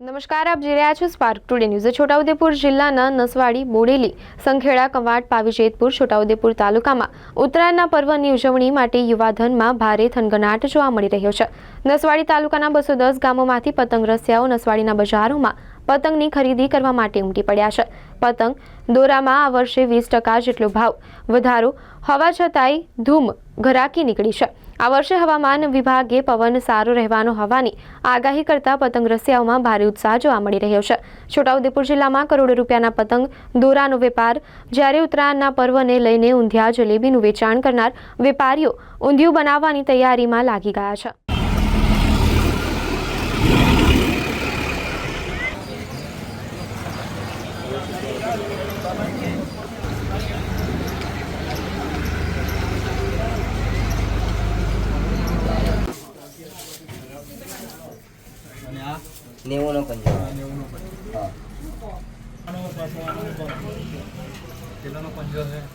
નમસ્કાર, આપ જોઈ રહ્યા છો સ્પાર્ક ટુડે ન્યૂઝ છોટાઉદેપુર જિલ્લાના નસવાડી, બોડેલી, સંખેડા કવાડ પાવીજેતપુર, છોટાઉદેપુર તાલુકામાં ઉત્તરાયણના પર્વની ઉજવણી માટે યુવાધનમાં ભારે થનગનાટ જોવા મળી રહ્યો છે. નસવાડી તાલુકાના બસો દસ ગામોમાંથી પતંગ રસિયાઓ નસવાડીના બજારોમાં પતંગની ખરીદી કરવા માટે ઉમટી પડ્યા છે. પતંગ દોરામાં આ વર્ષે વીસ ટકા જેટલો ભાવ. વધારો હોવા છતાંય ધૂમ ઘરાકી નીકળી છે. આ વર્ષે હવામાન વિભાગે પવન સારો રહેવાનો હોવાની આગાહી કરતા પતંગ રસિયાઓમાં ભારે ઉત્સાહ જોવા મળી રહ્યો છે. છોટાઉદેપુર જિલ્લામાં કરોડો રૂપિયાના પતંગ દોરાનો વેપાર જ્યારે ઉત્તરાયણના પર્વને લઈને ઊંધિયા જલેબીનું વેચાણ કરનાર વેપારીઓ ઊંધિયું બનાવવાની તૈયારીમાં લાગી ગયા છે. નેવું નો પંજો હા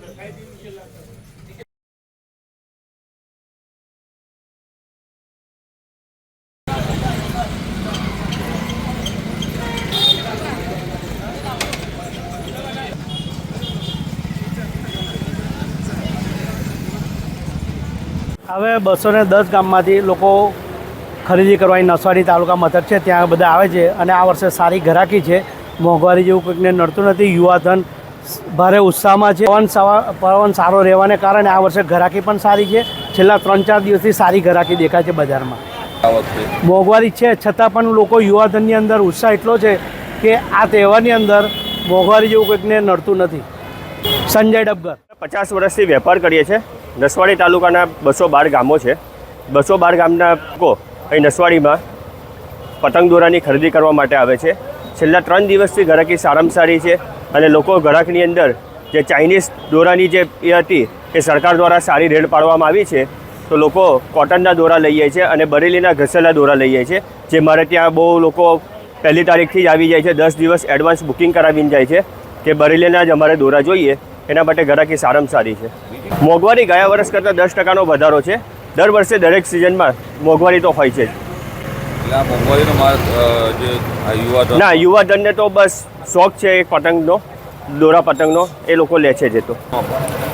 હવે બસો ને દસ ગામમાંથી લોકો ખરીદી કરવાની નસવાડી તાલુકા મથક છે, ત્યાં બધા આવે છે અને આ વર્ષે સારી ઘરાકી છે. મોંઘવારી જેવું કોઈકને નડતું નથી, યુવાધન ભારે ઉત્સાહમાં છે. પવન પવન સારો રહેવાને કારણે આ વર્ષે ઘરાકી પણ સારી છે. છેલ્લા ત્રણ ચાર દિવસથી સારી ઘરાકી દેખાય છે બજારમાં. મોંઘવારી છે છતાં પણ લોકો યુવાધનની અંદર ઉત્સાહ એટલો છે કે આ તહેવારની અંદર મોંઘવારી જેવું કંઈકને નડતું નથી. સંજય ડબગર. પચાસ વર્ષથી વેપાર કરીએ છીએ નસવાડી તાલુકાના બસો બાર ગામો છે. બસો બાર ગામના લોકો અહીં નસવાડીમાં પતંગ દોરાની ખરીદી કરવા માટે આવે છે. છેલ્લા ત્રણ દિવસથી ઘરાકી સારામાં સારી છે. અને લોકો ઘરાકની અંદર જે ચાઇનીઝ દોરાની જે એ હતી, એ સરકાર દ્વારા સારી રેડ પાડવામાં આવી છે. તો લોકો કોટનના દોરા લઈએ છે અને બરેલીના ઘસેલા દોરા લઈએ છે, જે મારે ત્યાં બહુ લોકો પહેલી તારીખથી જ આવી જાય છે, દસ દિવસ એડવાન્સ બુકિંગ કરાવીને જાય છે કે બરેલીના જ અમારે દોરા જોઈએ. એના માટે ઘરાકી સારામાં સારી છે. મોંઘવારી ગયા વર્ષ કરતાં દસ ટકાનો વધારો છે. દર વર્ષે દરેક સિઝનમાં મોંઘવારી તો હોય છે જ. આ મોંઘવારીનો માર અ, જે આ ના યુવાધનને તો બસ શોખ છે એક પતંગનો દોરા પતંગનો એ લોકો લે છે જે તો.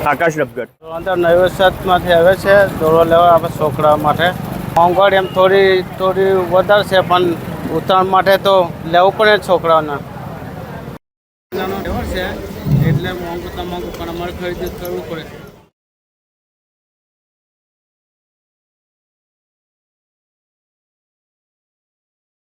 આકાશ ડબગર અંદર નવેસરમાંથી આવે છે દોરો લેવા આપણે છોકરા માટે. મોંઘવારી એમ થોડી થોડી વધારે છે પણ ઉત્તરાયણ માટે તો લેવું પડે છોકરાઓને. એટલે મોંઘું તો મોંઘું પણ અમારે ખરીદી કરવું પડે.